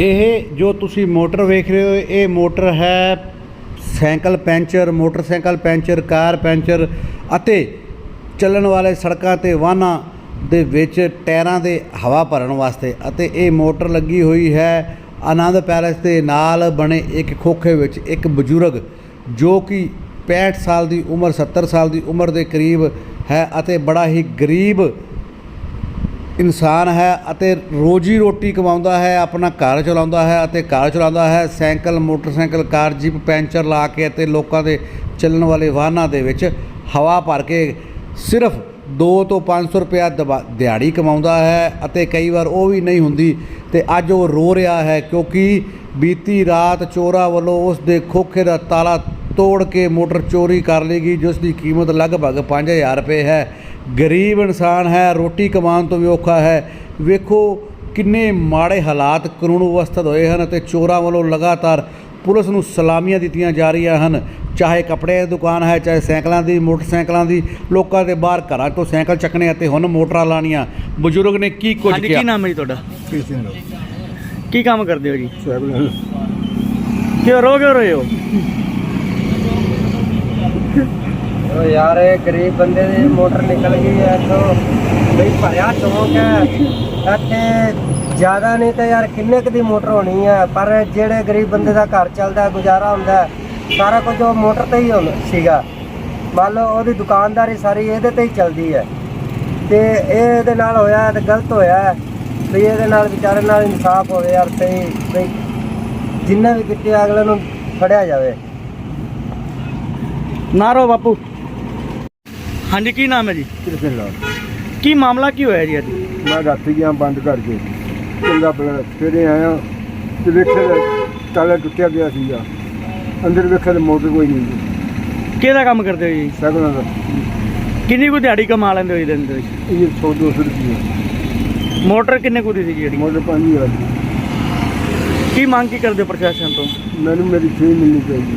ਇਹ ਜੋ ਤੁਸੀਂ ਮੋਟਰ ਵੇਖ ਰਹੇ ਹੋ, ਇਹ ਮੋਟਰ ਹੈ cycle puncture, motorcycle puncture, car puncture ਅਤੇ ਚੱਲਣ ਵਾਲੇ ਸੜਕਾਂ ਤੇ ਵਾਹਨਾਂ ਦੇ ਵਿੱਚ ਟਾਇਰਾਂ ਦੇ ਹਵਾ ਭਰਨ ਵਾਸਤੇ ਅਤੇ ਇਹ ਮੋਟਰ ਲੱਗੀ ਹੋਈ ਹੈ ਆਨੰਦ ਪੈਲੇਸ ਦੇ ਨਾਲ ਬਣੇ ਇੱਕ ਖੋਖੇ ਵਿੱਚ ਇੱਕ ਬਜ਼ੁਰਗ ਜੋ ਕਿ 65 ਸਾਲ ਦੀ ਉਮਰ 70 ਸਾਲ ਦੀ ਉਮਰ ਦੇ ਕਰੀਬ ਹੈ ਅਤੇ ਬੜਾ ਹੀ ਗਰੀਬ ਇਨਸਾਨ ਹੈ ਅਤੇ ਰੋਜੀ ਰੋਟੀ ਕਮਾਉਂਦਾ ਹੈ, ਆਪਣਾ ਘਰ ਚਲਾਉਂਦਾ ਹੈ ਅਤੇ ਘਰ ਚਲਾਉਂਦਾ ਹੈ। Cycle, motorcycle, car, jeep, puncture ਲਾ ਕੇ ਅਤੇ ਲੋਕਾਂ ਦੇ ਚੱਲਣ ਵਾਲੇ ਵਾਹਨਾਂ ਦੇ ਵਿੱਚ ਹਵਾ ਭਰ ਕੇ ਸਿਰਫ 2 ਤੋਂ 500 ਰੁਪਇਆ ਦਬਾ- ਦਿਹਾੜੀ ਕਮਾਉਂਦਾ ਹੈ ਅਤੇ ਕਈ ਵਾਰ ਉਹ ਵੀ ਨਹੀਂ ਹੁੰਦੀ ਤੇ ਅੱਜ ਉਹ ਰੋ ਰਿਹਾ ਹੈ ਕਿਉਂਕਿ ਬੀਤੀ ਰਾਤ ਚੋਰਾਂ ਵੱਲੋਂ ਉਸ ਦੇ ਖੋਖੇ ਦਾ ਤਾਲਾ ਤੋੜ ਕੇ ਮੋਟਰ ਚੋਰੀ ਕਰ ਲਈ ਗਈ, ਜਿਸ ਦੀ ਕੀਮਤ ਲਗਭਗ 5000 ਰੁਪਏ ਹੈ। ਗਰੀਬ ਇਨਸਾਨ ਹੈ ਰੋਟੀ ਕਮਾਉਣ ਤੋਂ ਵੀ ਔਖਾ ਹੈ। ਵੇਖੋ ਕਿੰਨੇ ਮਾੜੇ ਹਾਲਾਤ ਕਾਨੂੰਨ ਵਿਵਸਥਾ ਹੋਏ ਹਨ ਅਤੇ ਚੋਰਾਂ ਵੱਲੋਂ ਲਗਾਤਾਰ ਪੁਲਿਸ ਨੂੰ ਸਲਾਮੀਆਂ ਦਿੱਤੀਆਂ ਜਾ ਰਹੀਆਂ ਹਨ। ਚਾਹੇ ਕੱਪੜੇ ਦੀ ਦੁਕਾਨ ਹੈ ਚਾਹੇ ਸਾਈਕਲਾਂ ਦੀ ਮੋਟਰਸਾਈਕਲਾਂ ਦੀ ਲੋਕਾਂ ਦੇ ਬਾਹਰ ਘਰਾਂ ਤੋਂ ਸਾਈਕਲ ਚੱਕਣੇ ਅਤੇ ਹੁਣ ਮੋਟਰਾਂ ਲਾਣੀਆਂ ਬਜ਼ੁਰਗ ਨੇ ਕੀ ਕੁਝ ਹਾਂਜੀ ਕੀ ਨਾਮ ਹੈ ਜੀ ਤੁਹਾਡਾ? ਕੀ ਕੰਮ ਕਰਦੇ ਹੋ ਜੀ? ਸਾਈਕਲ ਕਿਉਂ ਰੋ ਕਿਉਂ ਰਹੇ ਹੋ? ਉਹ ਯਾਰ, ਇਹ ਗਰੀਬ ਬੰਦੇ ਦੀ ਮੋਟਰ ਨਿਕਲ ਗਈ ਐ ਇੱਥੋਂ। ਬਈ ਭਰਿਆ ਚੌਂਕ ਹੈ। ਇੱਥੇ ਜ਼ਿਆਦਾ ਨਹੀਂ ਤਾਂ ਯਾਰ ਕਿੰਨੇ ਕੁ ਦੀ ਮੋਟਰ ਹੋਣੀ ਹੈ? ਪਰ ਜਿਹੜੇ ਗਰੀਬ ਬੰਦੇ ਦਾ ਘਰ ਚੱਲਦਾ, ਗੁਜ਼ਾਰਾ ਹੁੰਦਾ ਸਾਰਾ ਕੁਝ ਉਹ ਮੋਟਰ ਤੇ ਹੀ ਹੁੰਦਾ ਸੀਗਾ। ਮੰਨ ਲਓ ਉਹਦੀ ਦੁਕਾਨਦਾਰੀ ਸਾਰੀ ਇਹਦੇ ਤੇ ਹੀ ਚੱਲਦੀ ਹੈ। ਤੇ ਇਹ ਇਹਦੇ ਨਾਲ ਹੋਇਆ ਹੈ ਤੇ ਗਲਤ ਹੋਇਆ ਵੀ ਇਹਦੇ ਨਾਲ ਵਿਚਾਰੇ ਨਾਲ ਇਨਸਾਫ ਹੋਵੇ ਯਾਰ, ਤੇ ਬਈ ਜਿੰਨਾ ਵੀ ਕਿਤੇ ਅਗਲੇ ਨੂੰ ਫੜਿਆ ਜਾਵੇ। ਨਾ ਰੋ ਬਾਪੂ। ਹਾਂਜੀ ਕੀ ਨਾਮ ਹੈ ਜੀ? ਕਿਸੇ ਨਾਲ ਕੀ ਮਾਮਲਾ ਕੀ ਹੋਇਆ ਜੀ ਅੱਜ? ਮੈਂ ਰਾਤੀ ਗਿਆ ਬੰਦ ਕਰਕੇ। ਚੰਗਾ ਬਲਾ ਸਵੇਰੇ ਆਇਆ ਤੇ ਵੇਖਿਆ ਤਾਲਾ ਟੁੱਟਿਆ ਗਿਆ ਸੀਗਾ। ਅੰਦਰ ਵੇਖਿਆ ਤਾਂ ਮੋਟਰ ਕੋਈ ਨਹੀਂ ਸੀ। ਕਿਹਦਾ ਕੰਮ ਕਰਦੇ ਹੋ ਜੀ? ਸਾਈਕਲਾਂ ਦਾ ਕਿੰਨੀ ਕੁ ਦਿਹਾੜੀ ਕਮਾ ਲੈਂਦੇ ਹੋ ਜੀ ਦਿਨ ਦੇ ਵਿੱਚ? ਇਹ 100 200 ਰੁਪਏ ਮੋਟਰ ਕਿੰਨੇ ਕੁ ਦੀ ਸੀ ਜਿਹੜੀ? ਮੋਟਰ ਪਾਣੀ ਆ ਕੀ ਮੰਗ ਕੀ ਕਰਦੇ ਹੋ ਪ੍ਰਸ਼ਾਸਨ ਤੋਂ? ਮੈਨੂੰ ਮੇਰੀ ਫੀ ਮਿਲਣੀ ਚਾਹੀਦੀ।